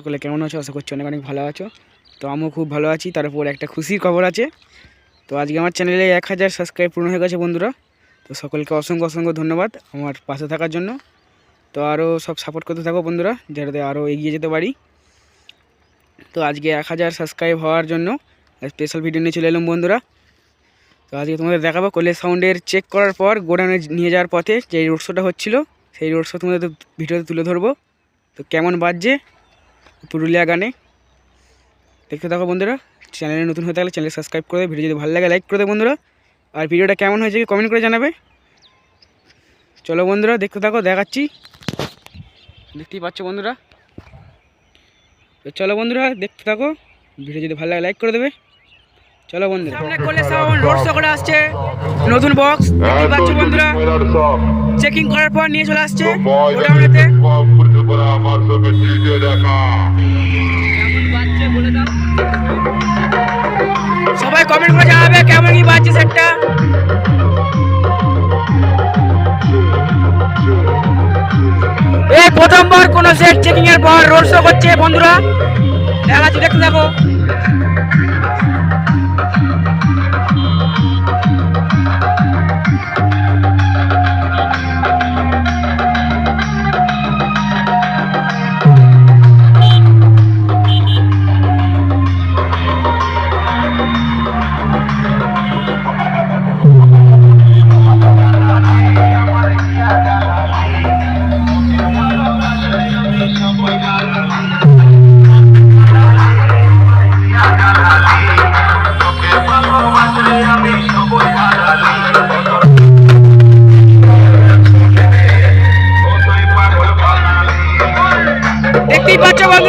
সকলে কেমন আছো? আশা করছি অনেক অনেক ভালো আছো। তো আমিও খুব ভালো আছি তার উপর একটা খুশির খবর আছে। তো আজকে আমার চ্যানেলে এক হাজার সাবস্ক্রাইব পূর্ণ হয়ে গেছে বন্ধুরা। তো সকলকে অসংখ্য অসংখ্য ধন্যবাদ আমার পাশে থাকার জন্য। তো আরও সব সাপোর্ট করতে থাকো বন্ধুরা, যাতে আরও এগিয়ে যেতে পারি। তো আজকে এক হাজার সাবস্ক্রাইব হওয়ার জন্য স্পেশাল ভিডিও নিয়ে চলে এলাম বন্ধুরা। তো আজকে তোমাদের দেখাবো কলেজ সাউন্ডের চেক করার পর গোডাউনে নিয়ে যাওয়ার পথে যে রোড শোটা হচ্ছিল, সেই রোড শো তোমাদের ভিডিওতে তুলে ধরবো। তো কেমন বাজছে পুরুলিয়া গানে। দেখতে থাকো বন্ধুরা চ্যানেলে নতুন হয়ে থাকলে চ্যানেল সাবস্ক্রাইব করে ভিডিও যদি ভালো লাগে লাইক করে দেবে বন্ধুরা। আর ভিডিওটা কেমন হয়েছে কমেন্ট করে জানাবে। চলো বন্ধুরা দেখতে থাকো দেখাচ্ছি। দেখতেই পাচ্ছ বন্ধুরা। তো চলো বন্ধুরা দেখতে থাকো ভিডিও যদি ভালো লাগে লাইক করে দেবে। চলো বন্ধুরা। সামনে করলে সাউন্ড রোড শো করে আসছে নতুন বক্স দেখতেই পাচ্ছ বন্ধুরা। চেকিং করার পর নিয়ে চলে আসছে গোডাউনেতে। সবাই কমেন্ট করে জানাবে কেমন কি বাজছে সেটটা এই প্রথমবার কোন সেট চেকিং এর পর রোড শো করছে বন্ধুরা। দেখাচ্ছি দেখতে থাকো।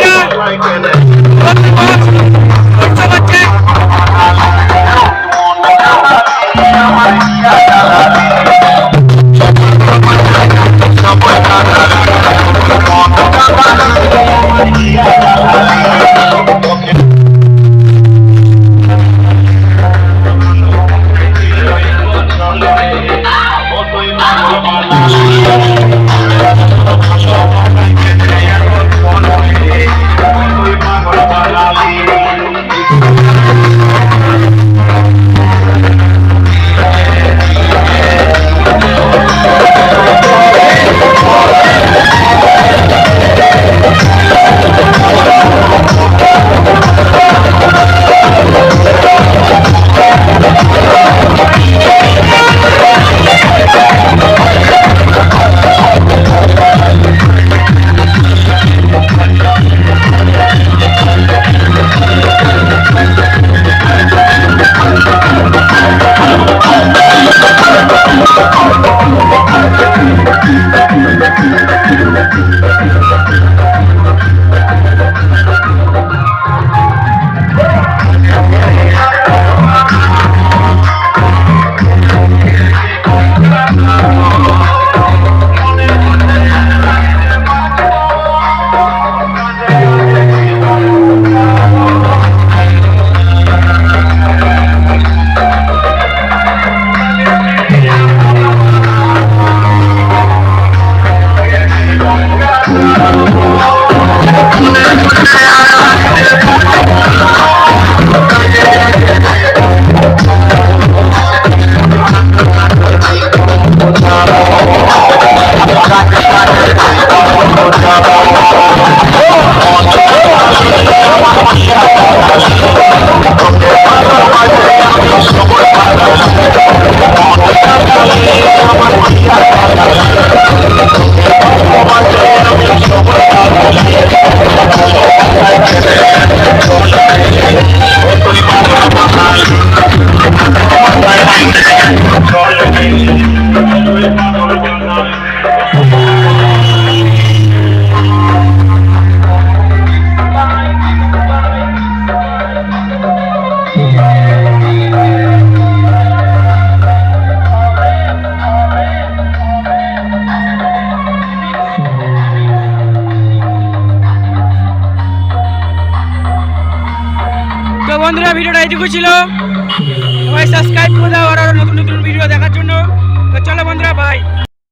পাচ্ছ বন্ধুরা, ভিডিওটা এইটুকু ছিল। সবাই সাবস্ক্রাইব করে দাও, আর নতুন নতুন ভিডিও দেখার জন্য। তো চলো বন্ধুরা বাই